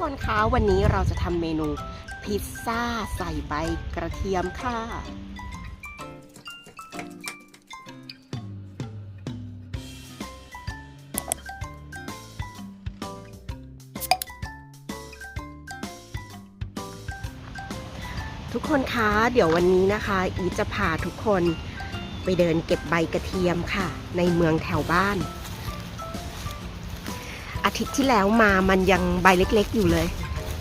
คนคะวันนี้เราจะทำเมนูพิซซ่าใส่ใบกระเทียมค่ะ ทุกคนคะเดี๋ยววันนี้นะคะ อีจะพาทุกคนไปเดินเก็บใบกระเทียมค่ะ ในเมืองแถวบ้าน อาทิตย์ที่แล้วมามันยังใบเล็กๆอยู่เลย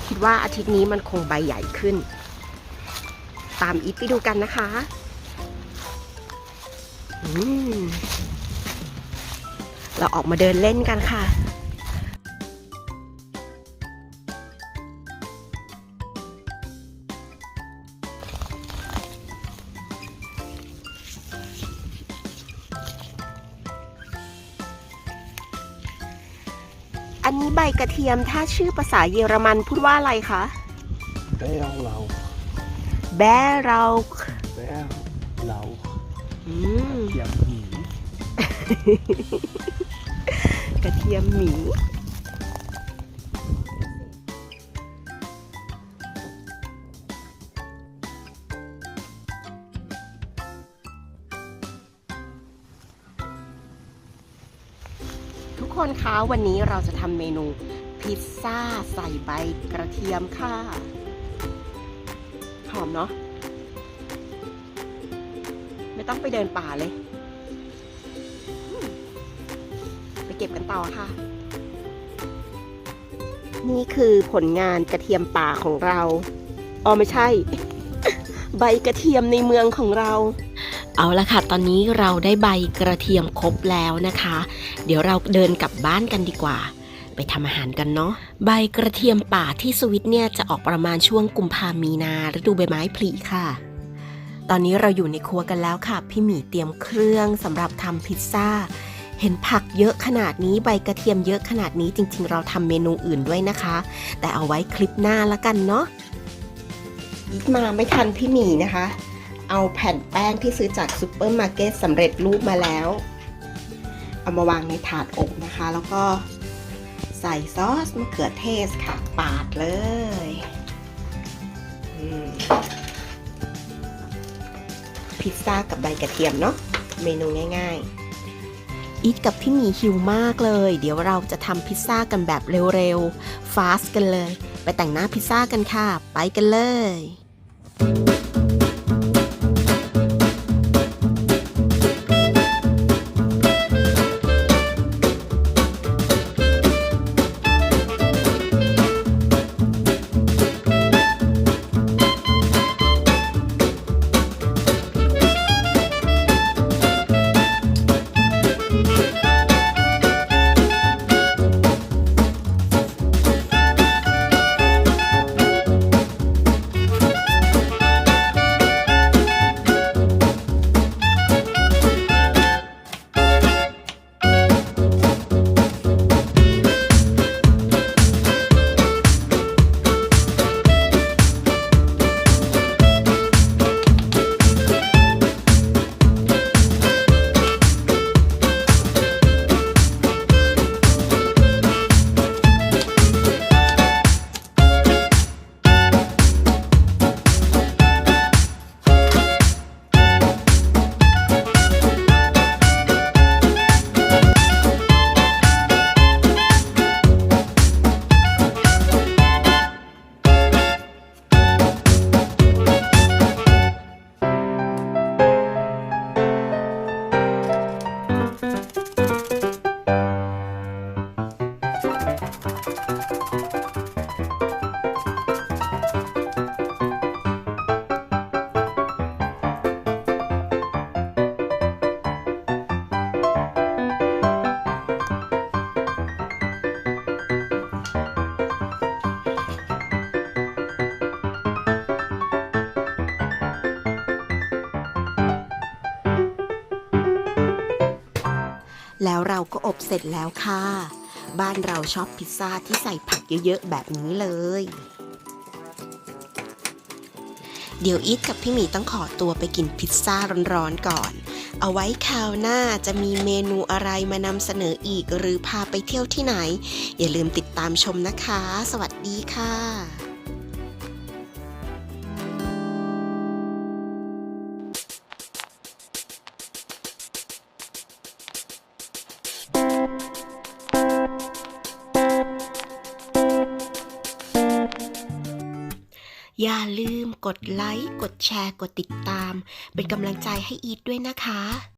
คิดว่าอาทิตย์นี้มันคงใบใหญ่ขึ้น ตามอีทไปดูกันนะคะอืมเราออกมาเดินเล่นกันค่ะ อันนี้ใบกระเทียมถ้าชื่อภาษาเยอรมันพูดว่าอะไรคะ Bärlauch, แบเรา Bärlauch, อืม ja, hm. กระเทียมหมีทุก คนคะวันนี้เราจะทำเมนูพิซซ่าใส่ใบกระเทียมค่ะ หอมเนาะ ไม่ต้องไปเดินป่าเลย ไปเก็บกันต่อค่ะ นี่คือผลงานกระเทียมป่าของเรา อ๋อไม่ใช่ ใบกระเทียมในเมืองของเรา เอาละค่ะ ตอนนี้เราได้ใบกระเทียมครบแล้วนะคะ เดี๋ยวเราเดินกลับบ้านกันดีกว่า ไปทำอาหารกันเนาะ ใบกระเทียมป่าที่สวิตเนี่ยจะออกประมาณช่วงกุมภามีนาฤดูใบไม้ผลิค่ะ ตอนนี้เราอยู่ในครัวกันแล้วค่ะ พี่หมีเตรียมเครื่องสำหรับทำพิซซ่า เห็นผักเยอะขนาดนี้ใบกระเทียมเยอะขนาดนี้จริง ๆ เราทำเมนูอื่นด้วยนะคะ แต่เอาไว้คลิปหน้าละกันเนาะยิดมาไม่ทันพี่หมีนะคะ เอาแผ่นแป้งที่ซื้อจากซูเปอร์มาร์เก็ตสำเร็จรูปมาแล้ว เอามาวางในถาดอบนะคะ แล้วก็ใส่ซอสมะเขือเทศค่ะ ปาดเลยพิซซ่ากับใบกระเทียมเนาะเมนูง่าย ๆ อีทกับพี่หมีหิวมากเลย เดี๋ยวเราจะทำพิซซ่ากันแบบเร็วๆ ฟาสกันเลย ไปแต่งหน้าพิซซ่ากันค่ะ ไปกันเลย แล้วเราก็อบเสร็จแล้วค่ะ บ้านเราชอบพิซซ่าที่ใส่ผักเยอะๆ แบบนี้เลย เดี๋ยวอีทกับพี่หมีต้องขอตัวไปกินพิซซ่าร้อนๆก่อน เอาไว้คราวหน้าจะมีเมนูอะไรมานำเสนออีกหรือพาไปเที่ยวที่ไหน อย่าลืมติดตามชมนะคะ สวัสดีค่ะ อย่าลืมกดไลค์ กดแชร์ กดติดตาม เป็นกำลังใจให้อีทด้วยนะคะ